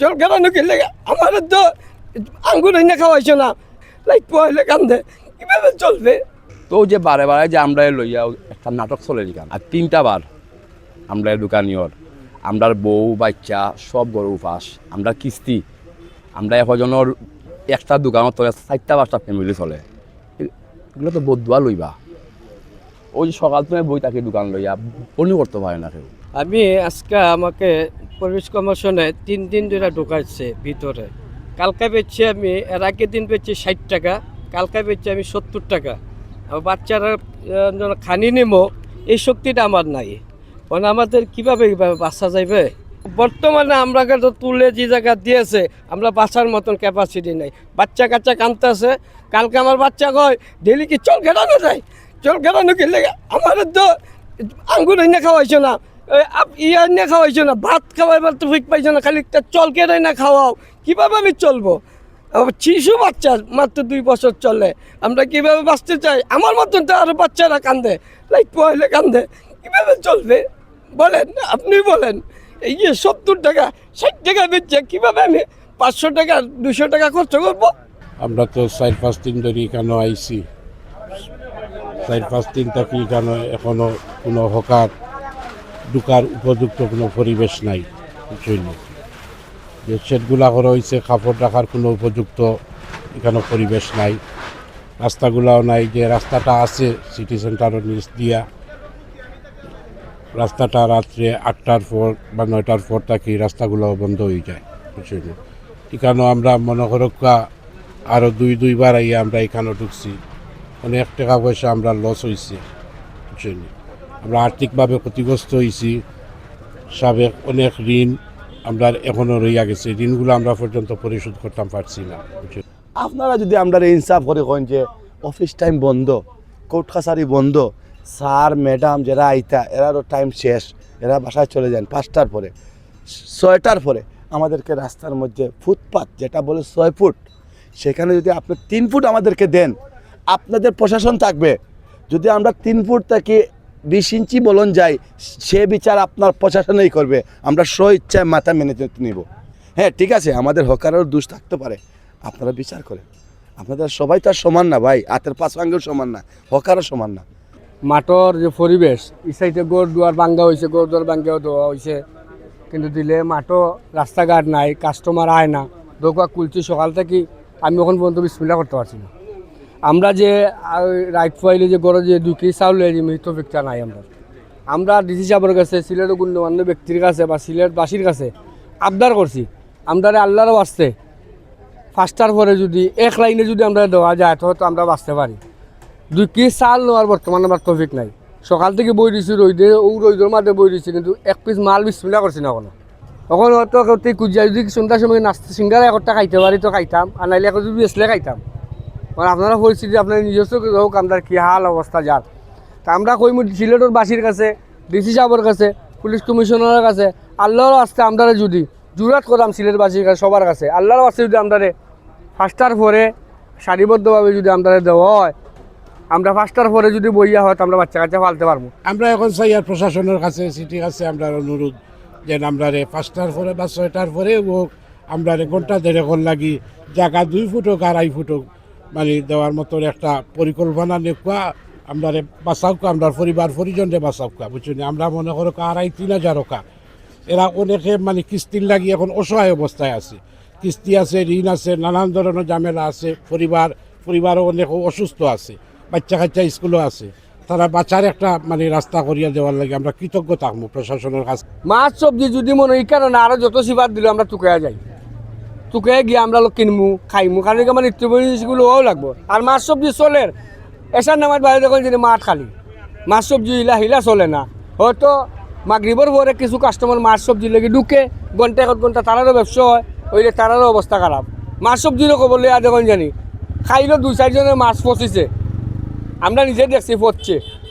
চল কেন কিনলে আমার তো আঙ্গুর এনে খাওয়াইছো না। লাইক পয়লে কান্দে। কীভাবে চলবে? তো যে বারে বারে যে আমরা লইয়া একটা নাটক চলে নিকাম আর তিনটা বার আমরা দোকানিয়র আমরার বউ বাচ্চা সব গরু উপাস আমরা কিস্তি। আমরা এজনের একটা দোকানত চলে চারটা পাঁচটা ফ্যামিলি চলে। এগুলো তো বদুয়া লইবা। ওই যে সকাল তুমি বই থাকি দোকান লইয়া বনি করতে পারে না কেউ। আমি আজকে আমাকে পরিবেশ কমিশনে তিন দিন ধরে ঢুকাইছে ভিতরে। কালকে পেয়েছি আমি, এর আগের দিন পেয়েছি ষাট টাকা, কালকে পেয়েছি আমি সত্তর টাকা। আমার বাচ্চারা খানি নেব এই শক্তিটা আমার নাই। মানে আমাদের কীভাবে কীভাবে বাচ্চা যাইবে? বর্তমানে আমরা তুলে যে জায়গা দিয়েছে, আমরা বাঁচার মতন ক্যাপাসিটি নেই। বাচ্চা কাচ্চা কানতেছে কালকে আমার বাচ্চা কয় ডেলি কি চল খেলানো যায়? চল খেলানো কিনলে আমার তো আঙ্গুর এনে খাওয়াইছো না। এ, আপ- ইয়া এনে খাওয়াইছো না? ভাত খাওয়াইবার তো ঠিক পাইছো না খালি একটা চল কেটে না খাওয়াও। কীভাবে আমি চলবো? শিশু বাচ্চা মাত্র দুই বছর চলে। আমরা কীভাবে বাঁচতে চাই? আমার মতন তো আরও বাচ্চারা কান্দে। লাইক পয়লে কান্দে। কীভাবে চলবে? বলেন আপনি বলেন। এই যে সত্তর টাকা ষাট টাকা বেচছে কীভাবে আমি পাঁচশো টাকা দুশো টাকা খরচ করব? আমরা তো চার পাঁচ দিন ধরে এখানে আইছি? চার পাঁচ দিন থাকি এখানে এখনও কোনো হকার ঢুকার উপযুক্ত কোনো পরিবেশ নাই বুঝছই না যে সেটগুলা করা হয়েছে, কাপড় রাখার কোনো উপযুক্ত এখানে পরিবেশ নাই। রাস্তাগুলাও নাই, যে রাস্তাটা আছে সিটি সেন্টারের নিচ দিয়া। রাস্তাটা রাত্রে আটটার পর বা নয়টার পর থাকি রাস্তাগুলো বন্ধ হয়ে যায় বুঝছই না এখানেও আমরা মনে করক্কা আরও দুই, দুইবার আইয়া আমরা এখানে ঢুকছি। অনেক টাকা পয়সা আমরা লস হয়েছে বুঝছেন আমরা আর্থিকভাবে ক্ষতিগ্রস্ত হয়েছি সাবেক অনেক ঋণ আমরা এখনও রইয়া গেছে। ঋণগুলো আমরা পর্যন্ত পরিশোধ করতাম পারছি না। আপনারা যদি আমরা ইনসাফ করে কন যে অফিস টাইম বন্ধ, কোর্ট কাছারি বন্ধ, স্যার, ম্যাডাম যারা আইতা, এরারও টাইম শেষ, এরা বাসায় চলে যান পাঁচটার পরে, ছয়টার পরে আমাদেরকে রাস্তার মধ্যে ফুটপাত যেটা বলে ছয় ফুট, সেখানে যদি আপনি তিন ফুট আমাদেরকে দেন, আপনাদের প্রশাসন থাকবে। যদি আমরা তিন ফুট থেকে বিশ ইঞ্চি বলন যাই সে বিচার আপনার প্রশাসনেই করবে। আমরা স্ব ইচ্ছায় মাথা মেনে নিব। হ্যাঁ ঠিক আছে, আমাদের হকারেরও দোষ থাকতে পারে। আপনারা বিচার করেন। আপনাদের সবাই তো সমান না ভাই, হাতের পাঁচ সমান না হকারও সমান না। মাঠর যে পরিবেশ, এই সাইডে গড় দুয়ার ভাঙ্গা হয়েছে গড় দুয়ার ভাঙ্গাও দেওয়া হয়েছে কিন্তু দিলে মাঠও রাস্তাঘাট নাই কাস্টমার আয় না। দোকা কুলছি সকাল থেকে আমি এখন পর্যন্ত বিসমিল্লা করতে পারছি না। আমরা যে রাইট ফাইলে যে গড়ে যে দুই চাউল এই মৃত ব্যক্তিটা নাই আমরা। আমরা ডিসি সাহেবের কাছে, সিলেটের গণ্যমান্য ব্যক্তির কাছে বা সিলেটবাসীর কাছে আবদার করছি আমরা আল্লাহরও আসছে ফার্স্টার পরে যদি, এক লাইনে যদি আমরা দেওয়া যায় তো হয়তো আমরা বাঁচতে পারি। দুই কেজি চাল নেওয়ার বর্তমানে আমার তফিক নাই। সকাল থেকে বই দিছি রইদে ও রইদের মাঝে বই দিছি, কিন্তু এক পিস মাল বিসমিল্লা করছি না কোনো। তখন হয়তো কুজিয়া যদি সন্ধ্যার সময় নাস্তা সিঙ্গারা একটা খাইতে পারি, তো খাইতাম, আর নাইলে এখন যদি বেসলে খাইতাম। মানে আপনারা পরিস্থিতি আপনার নিজস্ব হোক আমরা কী হাল অবস্থা যার। তা আমরা কই সিলেটের বাসীর কাছে, ডিসি সাহেবের কাছে, পুলিশ কমিশনারের কাছে, আল্লাহর আসতে আমরা যদি, জুরাত করলাম সিলেটবাসীর কাছে, সবার কাছে, আল্লাহর আসতে যদি আমরা ফার্স্টার পরে সারিবদ্ধভাবে যদি আমরা দেওয়া হয়, আমরা ফার্স্টার পরে যদি বইয়া হয় আমরা বাচ্চা কাচ্চা পালতে পারব। আমরা এখন চাই আর প্রশাসনের কাছে, সিটি কাছে আমরা অনুরোধ যে আমরা রে পাঁচটার পরে বা ছয়টার পরে হোক আমরা রে ঘণ্টা দেড় ঘর লাগি, জায়গা দুই ফুট হোক আড়াই ফুট হোক মানে দেওয়ার মতন একটা পরিকল্পনা নেকুয়া আমরা বাঁচাওকা আমরা পরিবার পরিজন রে বাঁচাওকা বুঝছেন আমরা মনে করো আড়াই তিন হাজার ওকা। এরা অনেকে মানে কিস্তির লাগিয়ে এখন অসহায় অবস্থায় আছে। কিস্তি আছে, ঋণ আছে, নানান ধরনের ঝামেলা আছে, পরিবার, পরিবারও অনেক অসুস্থ আছে, বাচ্চা কাচ্চা স্কুলও আছে। তারা বাচ্চার একটা মানে রাস্তা করিয়া দেওয়ার লাগে আমরা কৃতজ্ঞ থাকব প্রশাসনের কাছে মাছ, সবজি যদি মনে এই কারণে আরও যত সিবার দিলে আমরা টুকাইয়া যাই। টুকাইয়া গিয়ে আমরা লোক কিনবো খাইমু। কারণ আমার নিত্য জিনিসগুলো হওয়া লাগবো। আর মাছ সবজি চলে এসার নামার বাইরে দেখুন যদি মাঠ খালি। মাছ সবজি হিলা হিলা চলে না। হয়তো মাগরিবর পরে কিছু কাস্টমার মাছ সবজি লেগে ঢুকে ঘণ্টা এক ঘণ্টা তারারও ব্যবসা হয় ওইলে তারারও অবস্থা খারাপ। মাছ সবজিরও খবর লিয়া দেখুন জানি খাইলেও দুই চারজনের মাছ ফসিছে আমরা নিজে দেখছি পড়ছে